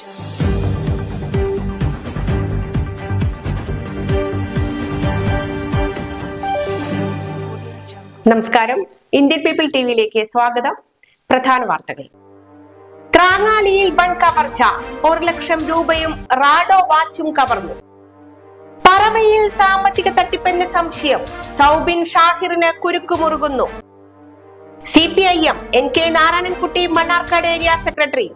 നമസ്കാരം. Indian people ടിവിയിലേക്ക് സ്വാഗതം. പ്രധാന വാർത്തകൾ. ത്രാങ്ങാലിയിൽ വൻ കവർച്ച. ഒരു ലക്ഷം രൂപയും റാഡോ വാച്ചും കവർന്നു. പറവയിൽ സാമ്പത്തിക തട്ടിപ്പെന്ന് സംശയം. സൗബിൻ ഷാഹിറിന് കുരുക്കുമുറുകുന്നു C P I M. N K Narayanankutty Mannarkkad area secretary.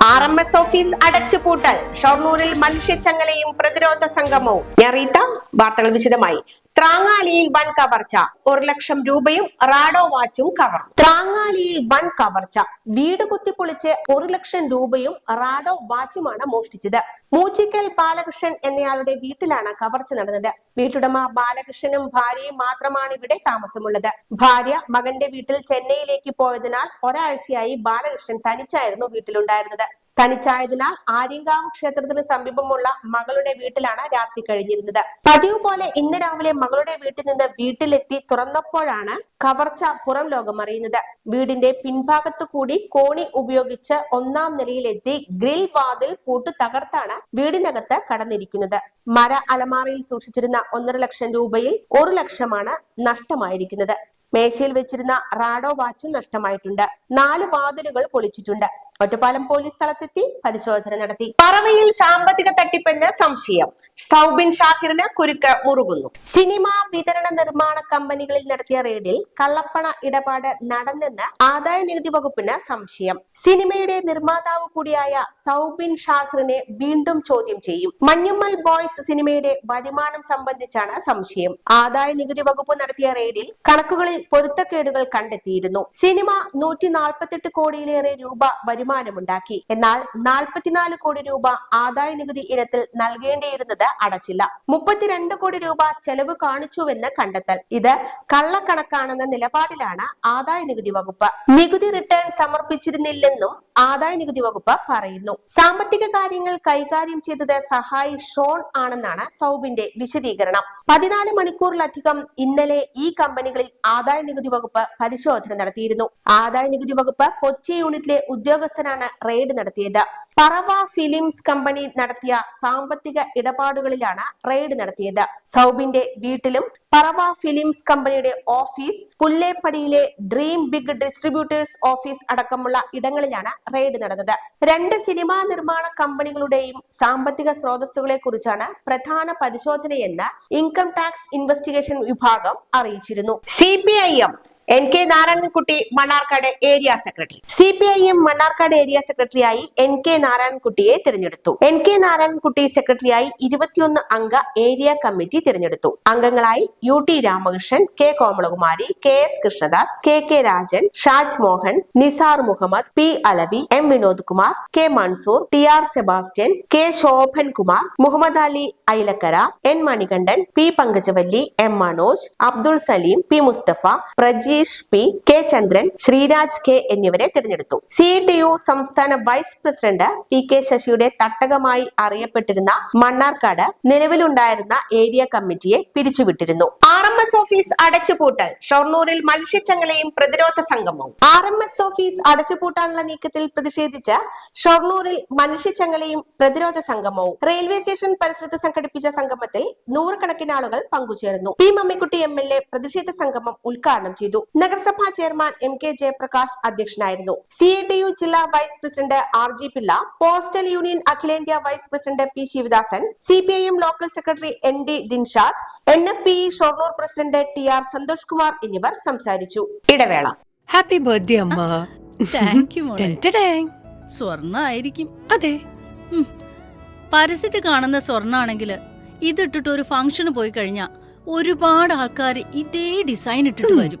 R M S office അടച്ചുപൂട്ടൽ. ഷൊർണൂരിൽ മനുഷ്യച്ചങ്ങലയും പ്രതിരോധ സംഗമവും. ഞാൻ റീത്ത വാർത്തകൾ വിശദമായി. ത്രാങ്ങാലിയിൽ വൻ കവർച്ച. ഒരു ലക്ഷം രൂപയും റാഡോ വാച്ചും കവർന്നു. ത്രാങ്ങാലിയിൽ വൻ കവർച്ച. വീട് കുത്തിപ്പൊളിച്ച് ഒരു ലക്ഷം രൂപയും റാഡോ വാച്ചുമാണ് മോഷ്ടിച്ചത്. മൂച്ചിക്കൽ ബാലകൃഷ്ണൻ എന്നയാളുടെ വീട്ടിലാണ് കവർച്ച നടന്നത്. വീട്ടുടമ ബാലകൃഷ്ണനും ഭാര്യയും മാത്രമാണ് ഇവിടെ താമസമുള്ളത്. ഭാര്യ മകന്റെ വീട്ടിൽ ചെന്നൈയിലേക്ക് പോയതിനാൽ ഒരാഴ്ചയായി ബാലകൃഷ്ണൻ തനിച്ചായിരുന്നു വീട്ടിലുണ്ടായിരുന്നത്. തനിച്ചായതിനാൽ ആര്യങ്കാവ് ക്ഷേത്രത്തിന് സമീപമുള്ള മകളുടെ വീട്ടിലാണ് രാത്രി കഴിഞ്ഞിരുന്നത്. പതിവ് പോലെ ഇന്ന് രാവിലെ മകളുടെ വീട്ടിൽ നിന്ന് വീട്ടിലെത്തി തുറന്നപ്പോഴാണ് കവർച്ച പുറം ലോകം അറിയുന്നത്. വീടിന്റെ പിൻഭാഗത്തു കൂടി കോണി ഉപയോഗിച്ച് ഒന്നാം നിലയിലെത്തി ഗ്രിൽ വാതിൽ പൂട്ട് തകർത്താണ് വീടിനകത്ത് കടന്നിരിക്കുന്നത്. മര അലമാറയിൽ സൂക്ഷിച്ചിരുന്ന ഒന്നര ലക്ഷം രൂപയിൽ ഒരു ലക്ഷമാണ് നഷ്ടമായിരിക്കുന്നത്. മേശയിൽ വെച്ചിരുന്ന റാഡോ വാച്ചും നഷ്ടമായിട്ടുണ്ട്. നാല് വാതിലുകൾ പൊളിച്ചിട്ടുണ്ട്. ഒറ്റപ്പാലം പോലീസ് സ്ഥലത്തെത്തി പരിശോധന നടത്തി. പറവയിൽ സാമ്പത്തിക തട്ടിപ്പെന്ന് സംശയം. സൗബിൻ ഷാഹിറിന് കുരുക്ക് മുറുകുന്നു. സിനിമ വിതരണ നിർമ്മാണ കമ്പനികളിൽ നടത്തിയ റെയ്ഡിൽ കള്ളപ്പണ ഇടപാട് നടന്നെന്ന് ആദായ നികുതി വകുപ്പിന് സംശയം. സിനിമയുടെ നിർമ്മാതാവ് കൂടിയായ സൗബിൻ ഷാഹിറിനെ വീണ്ടും ചോദ്യം ചെയ്യും. മഞ്ഞുമ്മൽ ബോയ്സ് സിനിമയുടെ വരുമാനം സംബന്ധിച്ചാണ് സംശയം. ആദായ നികുതി വകുപ്പ് നടത്തിയ റെയ്ഡിൽ കണക്കുകളിൽ പൊരുത്തക്കേടുകൾ കണ്ടെത്തിയിരുന്നു. സിനിമ നൂറ്റി നാൽപ്പത്തെട്ട് കോടിയിലേറെ രൂപ വരുമാനമുണ്ടാക്കി എന്നാൽ നാൽപ്പത്തിനാല് കോടി രൂപ ആദായ നികുതി ഇനത്തിൽ നൽകേണ്ടിയിരുന്നത് അടച്ചില്ല. മുപ്പത്തിരണ്ട് കോടി രൂപ ചെലവ് കാണിച്ചുവെന്ന് കണ്ടെത്തൽ. ഇത് കള്ളക്കണക്കാണെന്ന നിലപാടിലാണ് ആദായ നികുതി വകുപ്പ്. നികുതി റിട്ടേൺ സമർപ്പിച്ചിരുന്നില്ലെന്നും ആദായ നികുതി വകുപ്പ് പറയുന്നു. സാമ്പത്തിക കാര്യങ്ങൾ കൈകാര്യം ചെയ്തത് സഹായി ഷോൺ ആണെന്നാണ് സൗബിന്റെ വിശദീകരണം. പതിനാല് മണിക്കൂറിലധികം ഇന്നലെ ഈ കമ്പനികളിൽ ആദായ നികുതി വകുപ്പ് പരിശോധന നടത്തിയിരുന്നു. ആദായ നികുതി വകുപ്പ് കൊച്ചി യൂണിറ്റിലെ ഉദ്യോഗസ്ഥനാണ് റെയ്ഡ് നടത്തിയത്. പറവ ഫിലിംസ് കമ്പനി നടത്തിയ സാമ്പത്തിക ഇടപാടുകളിലാണ് റെയ്ഡ് നടത്തിയത്. സൗബിന്റെ വീട്ടിലും പറവ ഫിലിംസ് കമ്പനിയുടെ ഓഫീസ് പുല്ലേപ്പടിയിലെ ഡ്രീം ബിഗ് ഡിസ്ട്രിബ്യൂട്ടേഴ്സ് ഓഫീസ് അടക്കമുള്ള ഇടങ്ങളിലാണ് റെയ്ഡ് നടന്നത്. രണ്ട് സിനിമാ നിർമ്മാണ കമ്പനികളുടെയും സാമ്പത്തിക സ്രോതസ്സുകളെ കുറിച്ചാണ് പ്രധാന പരിശോധനയെന്ന് ഇൻകം ടാക്സ് ഇൻവെസ്റ്റിഗേഷൻ വിഭാഗം അറിയിച്ചിരുന്നു. C N K Narayanankutty Mannarkkad area secretary. C P I M Mannarkkad area സെക്രട്ടറിയായി എൻ കെ നാരായണൻകുട്ടിയെ തിരഞ്ഞെടുത്തു. എൻ കെ നാരായണൻകുട്ടി സെക്രട്ടറിയായി ഇരുപത്തിയൊന്ന് അംഗ ഏരിയ കമ്മിറ്റി തിരഞ്ഞെടുത്തു. അംഗങ്ങളായി U T Ramakrishnan K Komalakumari K S Krishnadas K K Rajan Shaj Mohan Nisar Muhammad P Alavi M Vinod Kumar K Mansoor T R Sebastian K Shobhan Kumar Muhammad Ali Ailakkara N Manikandan P Pankajavalli M Manoj Abdul Salim P Mustafa Prajeesh P. K. Chandran Sreeraj K. എന്നിവരെ തിരഞ്ഞെടുത്തു. C. D. U സംസ്ഥാന vice president P. K. ശശിയുടെ തട്ടകമായി അറിയപ്പെട്ടിരുന്ന മണ്ണാർക്കാട് നിലവിലുണ്ടായിരുന്ന area കമ്മിറ്റിയെ പിരിച്ചുവിട്ടിരുന്നു. R M S office അടച്ചുപൂട്ടൽ ഷൊർണൂരിൽ മത്സ്യച്ചങ്ങലയും പ്രതിരോധ സംഗമവും. ആർ എം എസ് ഓഫീസ് അടച്ചുപൂട്ടാനുള്ള നീക്കത്തിൽ പ്രതിഷേധിച്ച് ഷൊർണൂരിൽ മനുഷ്യച്ചങ്ങലയും പ്രതിരോധ സംഗമവും. റെയിൽവേ സ്റ്റേഷൻ പരിസരത്ത് സംഘടിപ്പിച്ച സംഗമത്തിൽ നൂറുകണക്കിന് ആളുകൾ പങ്കുചേർന്നു. P. Mammikutty M. L. A പ്രതിഷേധ സംഗമം ഉദ്ഘാടനം ചെയ്തു. നഗരസഭാ ചെയർമാൻ എം കെ ജയപ്രകാശ് അധ്യക്ഷനായിരുന്നു. സി ഐ ടി യു ജില്ലാ vice president R G Pillai postal union അഖിലേന്ത്യാ vice president P Sivadasan C P I M local secretary N D Dinshad N F P E Shoranur president T R Santhosh Kumar എന്നിവർ സംസാരിച്ചു. ഇടവേള. Happy birthday അമ്മ. സ്വർണ ആയിരിക്കും അതെ. പരസ്യത്തിൽ കാണുന്ന സ്വർണാണെങ്കിൽ ഇതിട്ടിട്ട് ഒരു ഫംഗ്ഷന് പോയി കഴിഞ്ഞാ ഒരുപാട് ആൾക്കാർ ഇതേ ഡിസൈൻ ഇട്ടിട്ട് വരും.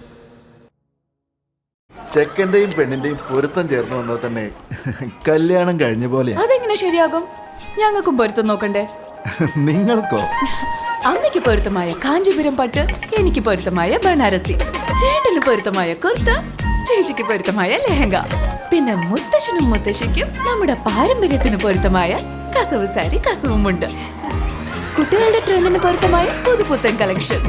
ചെക്കന്റെയും പെണ്ണിന്റെയും പൊരുത്തം ചേർന്ന് വന്നാൽ തന്നെ കല്യാണം കഴിഞ്ഞ പോലെ അതെങ്ങനെ ശരിയാകും? ഞങ്ങൾക്കും പൊരുത്തം നോക്കണ്ടേ? നിങ്ങൾക്കോ? അമ്മയ്ക്ക് പൊരുത്തമായ കാഞ്ചിപുരം പട്ട് എനിക്ക് പൊരുത്തമായ ബനാരസി ചേട്ടന് പൊരുത്തമായ കുർത്ത ചേച്ചിക്ക് പൊരുത്തമായ ലെഹങ്ക. പിന്നെ മുത്തശ്ശനും മുത്തശ്ശിക്കും നമ്മുടെ പാരമ്പര്യത്തിന് പൊരുത്തമായ കസവ് സാരി കസവുമുണ്ട്. കുട്ടികളുടെ ട്രെൻഡിന് പൊരുത്തമായ പുതുപുത്തൻ കളക്ഷൻ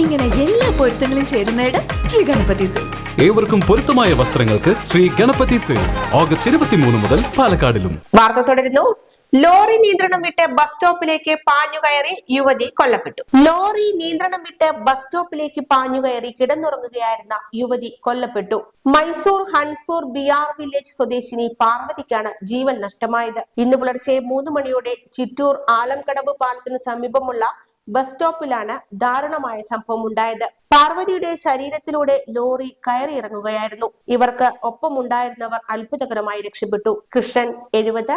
ഇങ്ങനെ എല്ലാ പൊരുത്തങ്ങളും ചേരുന്നിടം ശ്രീ ഗണപതി സിൽക്സ് ഏവർക്കും പൊരുത്തമായ വസ്ത്രങ്ങൾക്ക് ശ്രീ ഗണപതി സിൽക്സ് ഓഗസ്റ്റ് ഇരുപത്തിമൂന്ന് മുതൽ പാലക്കാടിലും. വാർത്ത തുടരുന്നു ലോറി നിയന്ത്രണം വിട്ട് ബസ് സ്റ്റോപ്പിലേക്ക് പാഞ്ഞുകയറി യുവതി കൊല്ലപ്പെട്ടു. ലോറി നിയന്ത്രണം വിട്ട് ബസ് സ്റ്റോപ്പിലേക്ക് പാഞ്ഞുകയറി കിടന്നുറങ്ങുകയായിരുന്ന യുവതി കൊല്ലപ്പെട്ടു. മൈസൂർ ഹൺസൂർ ബിയാർ വില്ലേജ് സ്വദേശിനി പാർവതിക്കാണ് ജീവൻ നഷ്ടമായത്. ഇന്ന് പുലർച്ചെ മൂന്ന് മണിയോടെ ചിറ്റൂർ ആലംകടവ് പാലത്തിന് സമീപമുള്ള ബസ് സ്റ്റോപ്പിലാണ് ദാരുണമായ സംഭവം ഉണ്ടായത്. പാർവതിയുടെ ശരീരത്തിലൂടെ ലോറി കയറിയിറങ്ങുകയായിരുന്നു ഇവർക്ക് ഒപ്പമുണ്ടായിരുന്നവർ അത്ഭുതകരമായി രക്ഷപ്പെട്ടു. കൃഷ്ണൻ എഴുപത്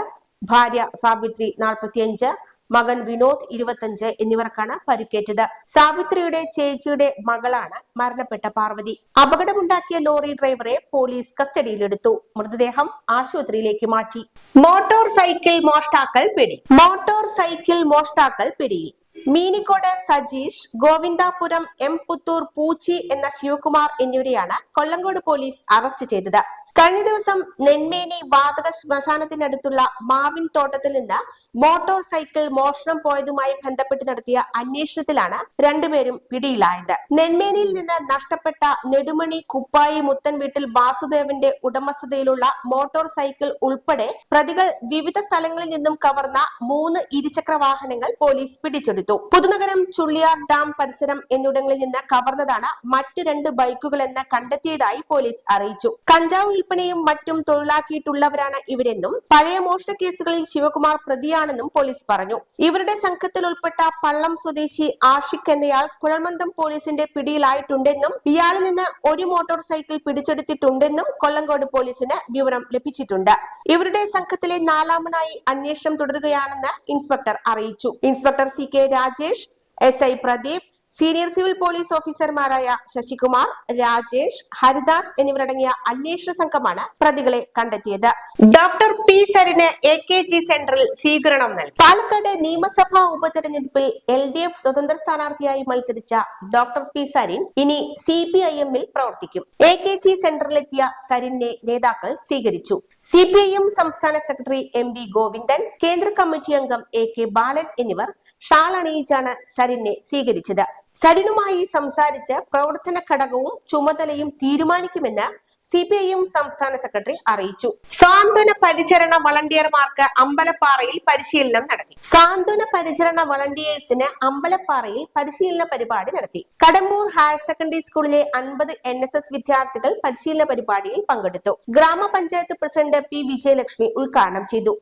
ഭാര്യ സാവിത്രി നാൽപ്പത്തിയഞ്ച് മകൻ വിനോദ് ഇരുപത്തഞ്ച് എന്നിവർക്കാണ് പരിക്കേറ്റത്. സാവിത്രിയുടെ ചേച്ചിയുടെ മകളാണ് മരണപ്പെട്ട പാർവതി. അപകടമുണ്ടാക്കിയ ലോറി ഡ്രൈവറെ പോലീസ് കസ്റ്റഡിയിലെടുത്തു. മൃതദേഹം ആശുപത്രിയിലേക്ക് മാറ്റി. മോട്ടോർ സൈക്കിൾ മോഷ്ടാക്കൾ പിടി മോട്ടോർ സൈക്കിൾ മോഷ്ടാക്കൾ പിടിയിൽ. മീനിക്കോട് സജീഷ് ഗോവിന്ദാപുരം എം പുത്തൂർ പൂച്ചി എന്ന ശിവകുമാർ എന്നിവരെയാണ് കൊല്ലങ്കോട് പോലീസ് അറസ്റ്റ് ചെയ്തത്. കഴിഞ്ഞ ദിവസം നെന്മേനി വാതക ശ്മശാനത്തിനടുത്തുള്ള മാവിൻ തോട്ടത്തിൽ നിന്ന് മോട്ടോർ സൈക്കിൾ മോഷണം പോയതുമായി ബന്ധപ്പെട്ട് നടത്തിയ അന്വേഷണത്തിലാണ് രണ്ടുപേരും പിടിയിലായത്. നെന്മേനിയിൽ നിന്ന് നഷ്ടപ്പെട്ട നെടുമണി കുപ്പായി മുത്തൻ വീട്ടിൽ വാസുദേവന്റെ ഉടമസ്ഥതയിലുള്ള മോട്ടോർ സൈക്കിൾ ഉൾപ്പെടെ പ്രതികൾ വിവിധ സ്ഥലങ്ങളിൽ നിന്നും കവർന്ന മൂന്ന് ഇരുചക്ര വാഹനങ്ങൾ പോലീസ് പിടിച്ചെടുത്തു. പുതുനഗരം ചുള്ളിയാർ ഡാം പരിസരം എന്നിവിടങ്ങളിൽ നിന്ന് കവർന്നതാണ് മറ്റ് രണ്ട് ബൈക്കുകൾ എന്ന് കണ്ടെത്തിയതായി പോലീസ് അറിയിച്ചു. കഞ്ചാവ് വിൽപ്പനയും മറ്റും തൊഴിലാക്കിയിട്ടുള്ളവരാണ് ഇവരെന്നും പഴയ മോഷണ കേസുകളിൽ ശിവകുമാർ പ്രതിയാണെന്നും പോലീസ് പറഞ്ഞു. ഇവരുടെ സംഘത്തിൽ ഉൾപ്പെട്ട പള്ളം സ്വദേശി ആഷിഖ് എന്നയാൾ കുഴൽമന്ദം പോലീസിന്റെ പിടിയിലായിട്ടുണ്ടെന്നും ഇയാളിൽ നിന്ന് ഒരു മോട്ടോർ സൈക്കിൾ പിടിച്ചെടുത്തിട്ടുണ്ടെന്നും കൊല്ലങ്കോട് പോലീസിന് വിവരം ലഭിച്ചിട്ടുണ്ട്. ഇവരുടെ സംഘത്തിലെ നാലാമനായി അന്വേഷണം തുടരുകയാണെന്ന് ഇൻസ്പെക്ടർ അറിയിച്ചു. Inspector C K Rajesh S I Pradeep senior civil police ഓഫീസർമാരായ ശശികുമാർ രാജേഷ് ഹരിദാസ് എന്നിവരടങ്ങിയ അന്വേഷണ സംഘമാണ് പ്രതികളെ കണ്ടെത്തിയത്. ഡോക്ടർ പി സരിന് എ കെ ജി സെന്ററിൽ സ്വീകരണം നൽകി. പാലക്കാട് നിയമസഭാ ഉപതെരഞ്ഞെടുപ്പിൽ എൽ ഡി എഫ് സ്വതന്ത്ര സ്ഥാനാർത്ഥിയായി മത്സരിച്ച ഡോക്ടർ പി സരിൻ ഇനി സി പി ഐ എമ്മിൽ പ്രവർത്തിക്കും. എ കെ ജി സെന്ററിലെത്തിയ സരിനെ നേതാക്കൾ സ്വീകരിച്ചു. സി പി ഐ എം സംസ്ഥാന സെക്രട്ടറി എം വി ഗോവിന്ദൻ കേന്ദ്ര കമ്മിറ്റി അംഗം എ കെ ബാലൻ എന്നിവർ ഷാൾ അണിയിച്ചാണ് സരിനെ സ്വീകരിച്ചത്. സരിനുമായി സംസാരിച്ച് പ്രവർത്തന ഘടകവും ചുമതലയും തീരുമാനിക്കുമെന്ന് സി പി ഐ സംസ്ഥാന സെക്രട്ടറി അറിയിച്ചു. സാന്ത്വന പരിചരണ വളണ്ടിയർമാർക്ക് അമ്പലപ്പാറയിൽ പരിശീലനം നടത്തി. സാന്ത്വന പരിചരണ വളണ്ടിയേഴ്സിന് അമ്പലപ്പാറയിൽ പരിശീലന പരിപാടി നടത്തി. കടമ്പൂർ ഹയർ സെക്കൻഡറി സ്കൂളിലെ അൻപത് എൻ എസ് എസ് വിദ്യാർത്ഥികൾ പരിശീലന പരിപാടിയിൽ പങ്കെടുത്തു. ഗ്രാമപഞ്ചായത്ത് പ്രസിഡന്റ് പി വിജയലക്ഷ്മി ഉദ്ഘാടനം ചെയ്തു.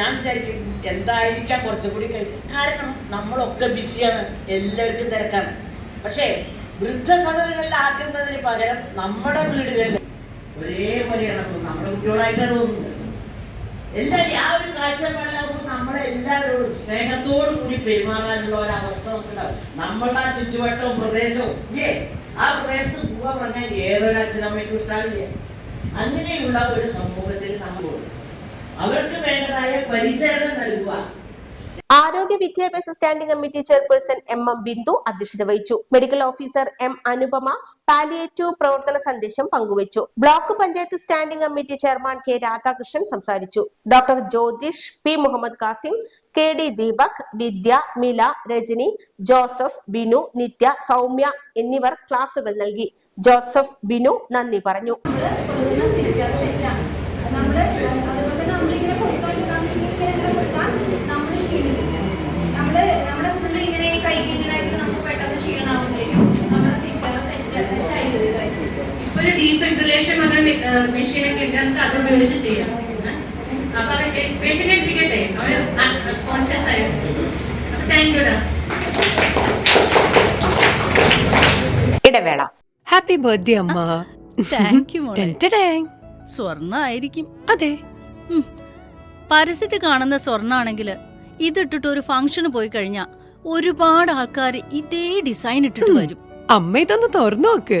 ഞാൻ എന്തായിരിക്കാം കുറച്ചുകൂടി കഴിഞ്ഞു. കാരണം നമ്മളൊക്കെ ബിസിയാണ് എല്ലാവർക്കും തിരക്കാണ്. പക്ഷേ വൃദ്ധസദനങ്ങളിലാക്കുന്നതിന് പകരം നമ്മുടെ വീടുകളിൽ ഒരേപോലെയാണ് തോന്നുന്നത് നമ്മുടെ കുട്ടികളായിട്ടാണ് തോന്നുന്നത്. എല്ലാവരും ആ ഒരു കാഴ്ചപ്പാടിലാകുമ്പോൾ നമ്മളെല്ലാവരോടും സ്നേഹത്തോടു കൂടി പെരുമാറാനുള്ള ഒരവസ്ഥ നമുക്കുണ്ടാവും നമ്മളുടെ ആ ചുറ്റുവട്ടവും പ്രദേശവും ഏ ആ പ്രദേശത്ത് പോവാൻ പറഞ്ഞാൽ ഏതൊരു അച്ഛനമ്മയ്ക്കും ഇഷ്ടാവില്ല. അങ്ങനെയുള്ള ഒരു സമൂഹത്തിൽ നമ്മൾ അവർക്ക് വേണ്ടതായ പരിചരണം നൽകുക. ആരോഗ്യ വിദ്യാഭ്യാസ standing committee chairperson M M Bindu അധ്യക്ഷത വഹിച്ചു. Medical officer M Anupama palliative പ്രവർത്തന സന്ദേശം പങ്കുവച്ചു. Block panchayat standing committee chairman K Radhakrishnan സംസാരിച്ചു. Doctor Jyothish P Muhammad Kasim K D Deepak Vidya Mila Rajani Joseph Binu Nithya Soumya എന്നിവർ ക്ലാസുകൾ നൽകി. Joseph Binu നന്ദി പറഞ്ഞു. വെന്റിലേഷൻ എന്ന മെഷീനൊക്കെ ഉണ്ട് നമുക്ക് അത് ഉപയോഗിച്ച് ചെയ്യാം. അപ്പൊ മെഷീൻ ഏൽപ്പിക്കട്ടെ? അവർ കോൺഷ്യസ് ആയിരുന്നു അപ്പൊ താങ്ക് യുടാ ഇടവേള. ഹാപ്പി ബർത്ത്ഡേ അമ്മ. താങ്ക് യു സ്വർണ ആയിരിക്കും അതെ. പരസ്യത്തിൽ കാണുന്ന സ്വർണാണെങ്കിൽ ഇതിട്ടിട്ട് ഒരു ഫംഗ്ഷന് പോയി കഴിഞ്ഞാ ഒരുപാട് ആൾക്കാർ ഇതേ ഡിസൈൻ ഇട്ടിട്ട് വരും. അമ്മ ഇതൊന്ന് തുറന്നു നോക്ക്.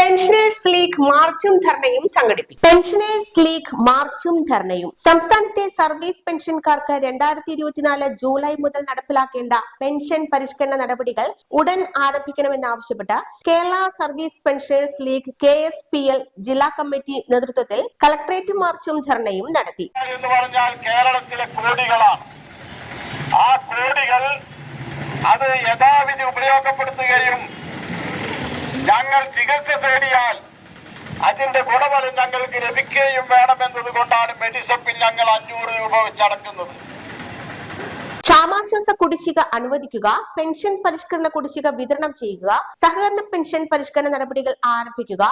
പെൻഷനേഴ്സ് ലീഗ് മാർച്ചും ധർണയും സംഘടിപ്പിക്കും. പെൻഷനേഴ്സ് ലീഗ് മാർച്ചും ധർണയും. സംസ്ഥാനത്തെ സർവീസ് പെൻഷൻകാർക്ക് രണ്ടായിരത്തി ഇരുപത്തിനാല് ജൂലൈ മുതൽ നടപ്പിലാക്കേണ്ട പെൻഷൻ പരിഷ്കരണ നടപടികൾ ഉടൻ ആരംഭിക്കണമെന്നാവശ്യപ്പെട്ട് Kerala service pensioners league K S P L ജില്ലാ കമ്മിറ്റി നേതൃത്വത്തിൽ കളക്ടറേറ്റ് മാർച്ചും ധർണയും നടത്തി. എന്ന് പറഞ്ഞാൽ കേരളത്തിലെ കോടികളാണ്. ആ കോടികൾ അത് യഥാവിധി ഉപയോഗപ്പെടുത്തുകയും ഞങ്ങൾ ചികിത്സ തേടിയാൽ അതിന്റെ ഗുണഫലം ഞങ്ങൾക്ക് ലഭിക്കുകയും വേണമെന്നത് കൊണ്ടാണ് മെഡിസപ്പിൽ ഞങ്ങൾ അഞ്ഞൂറ് രൂപ വെച്ച് അടക്കുന്നത് ക്ഷാമാശ്വാസ കുടിശ്ശിക അനുവദിക്കുക പെൻഷൻ പരിഷ്കരണ കുടിശ്ശിക വിതരണം ചെയ്യുക സഹകരണ പെൻഷൻ പരിഷ്കരണ നടപടികൾ ആരംഭിക്കുക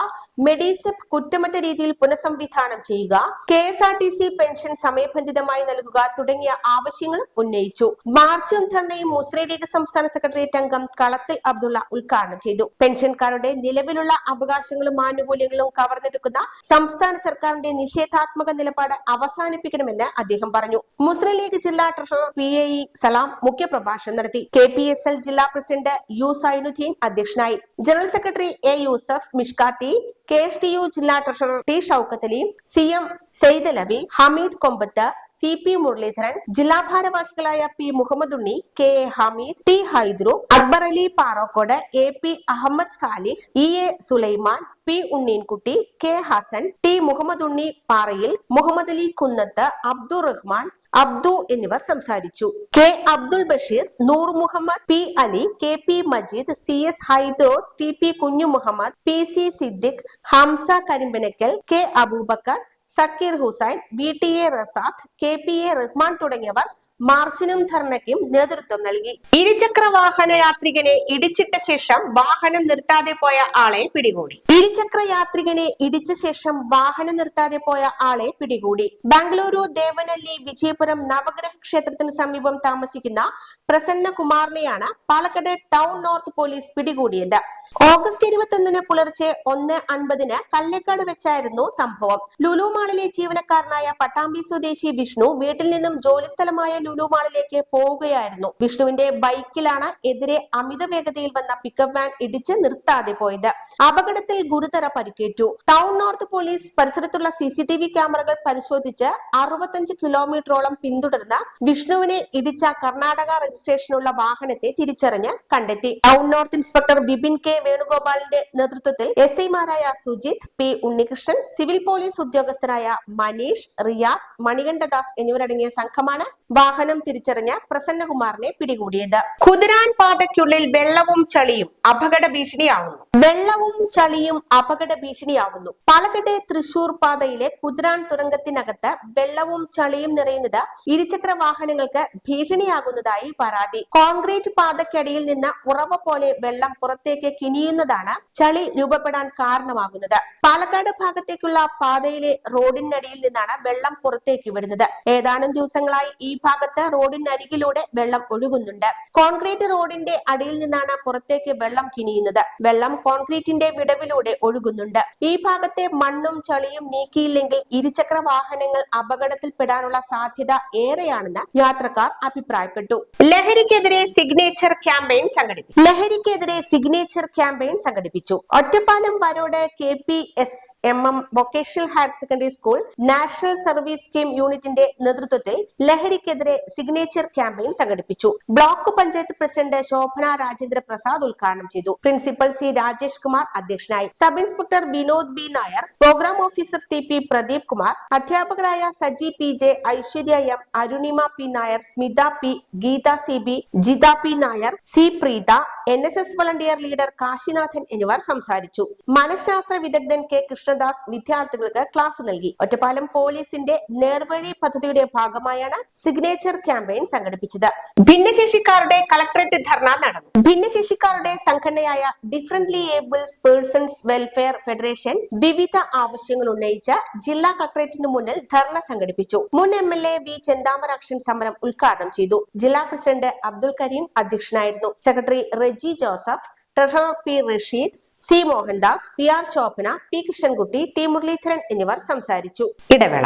മെഡിസെപ് കുറ്റമറ്റ രീതിയിൽ പുനഃസംവിധാനം ചെയ്യുക K S R T C pension സമയബന്ധിതമായി നൽകുക തുടങ്ങിയ ആവശ്യങ്ങളും ഉന്നയിച്ചു. മാർച്ചും ധർണയും മുസ്ലിം ലീഗ് സംസ്ഥാന സെക്രട്ടേറിയറ്റ് അംഗം കളത്തിൽ അബ്ദുള്ള ഉദ്ഘാടനം ചെയ്തു. പെൻഷൻകാരുടെ നിലവിലുള്ള അവകാശങ്ങളും ആനുകൂല്യങ്ങളും കവർന്നെടുക്കുന്ന സംസ്ഥാന സർക്കാരിന്റെ നിഷേധാത്മക നിലപാട് അവസാനിപ്പിക്കണമെന്ന് അദ്ദേഹം പറഞ്ഞു. മുസ്ലിം ലീഗ് ജില്ലാ treasurer P A E Salam മുഖ്യപ്രഭാഷണം നടത്തി. കെ പി എസ് എൽ ജില്ലാ പ്രസിഡന്റ് യു സൈനുദ്ദീൻ അധ്യക്ഷനായി. General secretary A Yusuf Mishkathi K S T U ജില്ലാ treasurer T Shoukath Ali C M Saidalavi Hameed Kombath C P Muraleedharan ജില്ലാ ഭാരവാഹികളായ P Muhammad Unni K A Hameed T Haidru Akbar Ali Parokkode A P Ahammed Salih E A Sulaiman P Unneenkutty K Hasan T Muhammad Unni Parayil Muhammad Ali Kunnath Abdul Rahman Abdu എന്നിവർ സംസാരിച്ചു. K. Abdul Basheer Noor Muhammad P. Ali K. P. Majeed C. S. Haidros T. P. Kunju Muhammad P. C. Siddique Hamza Karimbanakkal K. Abubacker Sakeer Hussain B T. A. Razak K. P. A. Rahman തുടങ്ങിയവർ മാർച്ചിനും ധർണയ്ക്കും നേതൃത്വം നൽകി. ഇരുചക്ര വാഹന യാത്രികനെ ഇടിച്ചിട്ട ശേഷം വാഹനം നിർത്താതെ പോയ ആളെ പിടികൂടി. ഇരുചക്ര യാത്രികനെ ഇടിച്ച ശേഷം വാഹനം നിർത്താതെ പോയ ആളെ പിടികൂടി. ബാംഗ്ലൂരു ദേവനല്ലി വിജയപുരം നവഗ്രഹ ക്ഷേത്രത്തിന് സമീപം താമസിക്കുന്ന പ്രസന്ന കുമാറിനെയാണ് പാലക്കാട് ടൗൺ നോർത്ത് പോലീസ് പിടികൂടിയത്. ഓഗസ്റ്റ് ഇരുപത്തൊന്നിന് പുലർച്ചെ ഒന്ന് അൻപതിന് കല്ലേക്കാട് വെച്ചായിരുന്നു സംഭവം. ലുലു മാളിലെ ജീവനക്കാരനായ പട്ടാമ്പി സ്വദേശി വിഷ്ണു വീട്ടിൽ നിന്നും ജോലിസ്ഥലമായ ലുലു മാളിലേക്ക് പോവുകയായിരുന്നു. വിഷ്ണുവിന്റെ ബൈക്കിലാണ് എതിരെ അമിത വേഗതയിൽ വന്ന പിക്കപ്പ് വാൻ ഇടിച്ച് നിർത്താതെ പോയത്. അപകടത്തിൽ ഗുരുതര പരിക്കേറ്റു. ടൗൺ നോർത്ത് പോലീസ് പരിസരത്തുള്ള സി സി ടി വി ക്യാമറകൾ പരിശോധിച്ച് അറുപത്തഞ്ച് കിലോമീറ്ററോളം പിന്തുടർന്ന് വിഷ്ണുവിനെ ഇടിച്ച കർണാടക രജിസ്ട്രേഷനുള്ള വാഹനത്തെ തിരിച്ചറിഞ്ഞ് കണ്ടെത്തി. Town north inspector Vipin K വേണുഗോപാലിന്റെ നേതൃത്വത്തിൽ എസ് ഐമാരായ Sujith P Unnikrishnan civil police ഉദ്യോഗസ്ഥരായ Manish Riyas Manikandadas എന്നിവരടങ്ങിയ സംഘമാണ് വാഹനം തിരിച്ചറിഞ്ഞ് പ്രസന്നകുമാറിനെ പിടികൂടിയത്. കുതിരാൻ പാതയ്ക്കുള്ളിൽ വെള്ളവും ചളിയും അപകട ഭീഷണിയാവുന്നു. വെള്ളവും ചളിയും അപകട ഭീഷണിയാവുന്നു. പാലക്കട്ടെ തൃശൂർ പാതയിലെ കുതിരാൻ തുരങ്കത്തിനകത്ത് വെള്ളവും ചളിയും നിറയുന്നത് ഇരുചക്ര വാഹനങ്ങൾക്ക് ഭീഷണിയാകുന്നതായി പരാതി. കോൺക്രീറ്റ് പാതയ്ക്കടിയിൽ നിന്ന് ഉറവ പോലെ വെള്ളം പുറത്തേക്ക് കിനിയുന്നതാണ് ചളി രൂപപ്പെടാൻ കാരണമാകുന്നത്. പാലക്കാട് ഭാഗത്തേക്കുള്ള പാതയിലെ റോഡിനടിയിൽ നിന്നാണ് വെള്ളം പുറത്തേക്ക് വിടുന്നത് ഏതാനും ദിവസങ്ങളായി ഈ ഭാഗത്ത് റോഡിനരികിലൂടെ വെള്ളം ഒഴുകുന്നുണ്ട്. കോൺക്രീറ്റ് റോഡിന്റെ അടിയിൽ നിന്നാണ് പുറത്തേക്ക് വെള്ളം കിണിയുന്നത്. വെള്ളം കോൺക്രീറ്റിന്റെ വിടവിലൂടെ ഒഴുകുന്നുണ്ട്. ഈ ഭാഗത്തെ മണ്ണും ചളിയും നീക്കിയില്ലെങ്കിൽ ഇരുചക്ര വാഹനങ്ങൾ അപകടത്തിൽപ്പെടാനുള്ള സാധ്യത ഏറെയാണെന്ന് യാത്രക്കാർ അഭിപ്രായപ്പെട്ടു. ലഹരിക്കെതിരെ സിഗ്നേച്ചർ ക്യാമ്പയിൻ സംഘടിപ്പിച്ചു ലഹരിക്കെതിരെ സിഗ്നേച്ചർ ക്യാമ്പയിൻ സംഘടിപ്പിച്ചു. Ottapalam Varode K P S M M vocational higher secondary school national service scheme യൂണിറ്റിന്റെ നേതൃത്വത്തിൽ ലഹരിക്കെതിരെ സിഗ്നേച്ചർ ക്യാമ്പയിൻ സംഘടിപ്പിച്ചു. ബ്ലോക്ക് പഞ്ചായത്ത് പ്രസിഡന്റ് ശോഭന രാജേന്ദ്ര പ്രസാദ് ഉദ്ഘാടനം ചെയ്തു. പ്രിൻസിപ്പൽ സി രാജേഷ് കുമാർ അധ്യക്ഷനായി. Sub inspector Vinod B Nair programme officer T P Pradeep Kumar അധ്യാപകരായ Saji P J Aishwarya M Arunima P Nair Smitha P Geetha C B Jitha P Nair C Preetha N S S volunteer leader Kasinathan എന്നിവർ സംസാരിച്ചു. മനഃശാസ്ത്ര വിദഗ്ധൻ K Krishnadas വിദ്യാർത്ഥികൾക്ക് class നൽകി. ഒറ്റപ്പാലം പോലീസിന്റെ നേർവഴി പദ്ധതിയുടെ ഭാഗമായാണ് സിഗ്നേച്ചർ ക്യാമ്പയിൻ സംഘടിപ്പിച്ചത്. ഭിന്നശേഷിക്കാരുടെ കളക്ടറേറ്റ് ധർണ നടന്നു. ഭിന്നശേഷിക്കാരുടെ സംഘടനയായ differently ables persons welfare federation വിവിധ ആവശ്യങ്ങൾ ഉന്നയിച്ച ജില്ലാ കളക്ടറേറ്റിന് മുന്നിൽ ധർണ സംഘടിപ്പിച്ചു. മുൻ M L A V Chenthamarakshan സമരം ഉദ്ഘാടനം ചെയ്തു. ജില്ലാ പ്രസിഡന്റ് അബ്ദുൽ കരീം അധ്യക്ഷനായിരുന്നു. Secretary Joseph treasurer P Rasheed C Mohandas P R Shobhana P Krishnankutty T Muraleedharan എന്നിവർ സംസാരിച്ചു. ഇടവേള.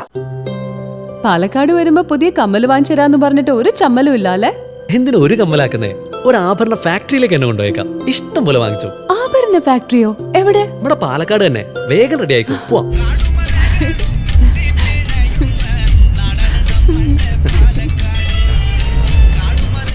പാലക്കാട് വരുമ്പോ പുതിയ കമ്മൽ വാങ്ങിച്ചു പറഞ്ഞിട്ട് ഒരു ചമ്മലും ഇല്ല അല്ലെ എന്തിനു ഒരു കമ്മലാക്കുന്നേ? ഒരു ആഭരണ ഫാക്ടറിയിലേക്ക് എന്നെ കൊണ്ടുപോയേക്കാം. ഇഷ്ടം പോലെ വാങ്ങിച്ചു. ആഭരണ ഫാക്ടറിയോ? എവിടെ? ഇവിടെ പാലക്കാട് തന്നെ. വേഗം റെഡി ആയിക്കോ. പോവാം.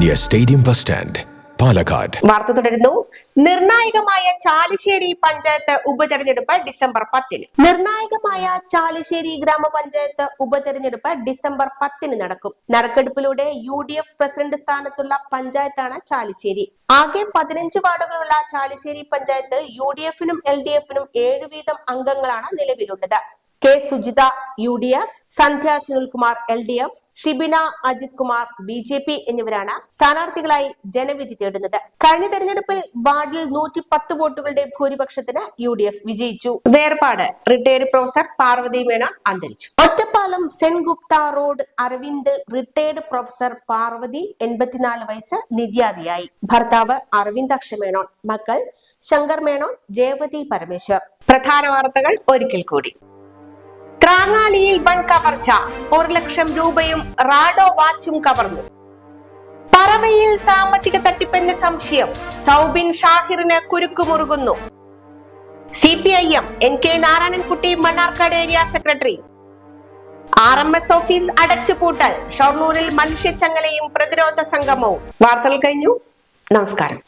near stadium bus stand Palakkad വാർത്ത തുടരുന്നു. നിർണായകമായ ചാലിശ്ശേരി പഞ്ചായത്ത് ഉപതെരഞ്ഞെടുപ്പ് ഡിസംബർ പത്തിന്. നിർണായകമായ ചാലിശ്ശേരി ഗ്രാമപഞ്ചായത്ത് ഉപതെരഞ്ഞെടുപ്പ് ഡിസംബർ പത്തിന് നടക്കും. നറുക്കെടുപ്പിലൂടെ യു ഡി എഫ് പ്രസിഡന്റ് സ്ഥാനത്തുള്ള പഞ്ചായത്താണ് ചാലിശ്ശേരി. ആകെ പതിനഞ്ച് വാർഡുകളുള്ള ചാലിശ്ശേരി പഞ്ചായത്ത് യു ഡി എഫിനും എൽ ഡി എഫിനും ഏഴു വീതം അംഗങ്ങളാണ് നിലവിലുള്ളത്. K Sujitha U D F Sandhya Sunilkumar L D F Shibina Ajith Kumar B J P എന്നിവരാണ് സ്ഥാനാർത്ഥികളായി ജനവിധി തേടുന്നത്. കഴിഞ്ഞ തെരഞ്ഞെടുപ്പിൽ വാർഡിൽ നൂറ്റി പത്ത് വോട്ടുകളുടെ ഭൂരിപക്ഷത്തിന് യു ഡി എഫ് വിജയിച്ചു. വേർപാട്. റിട്ടയർഡ് പ്രൊഫസർ പാർവതി മേനോൻ അന്തരിച്ചു. Ottapalam Sengupta road Aravind retired professor Parvathy എൺപത്തിനാല് വയസ്സ് നിര്യാതിയായി. ഭർത്താവ് അരവിന്ദ് അക്ഷമേനോൻ മക്കൾ ശങ്കർ മേനോൻ രേവതി പരമേശ്വർ. പ്രധാന വാർത്തകൾ ഒരിക്കൽ കൂടി. ക്രാങ്ങാലിയിൽ വൻ കവർച്ച. ഒരു ലക്ഷം രൂപയും റാഡോ വാച്ചും കവർന്നു. പറവയിൽ സാമ്പത്തിക തട്ടിപ്പെന്ന് സംശയം സൗബിൻ ഷാഹിറിന് കുരുക്കുമുറുകുന്നു. C P I M N K Narayanankutty Mannarkkad area secretary. R M S office അടച്ചുപൂട്ടൽ. ഷൊർണൂരിൽ മനുഷ്യച്ചങ്ങലയും പ്രതിരോധ സംഗമവും. വാർത്തകൾ കഴിഞ്ഞു. നമസ്കാരം.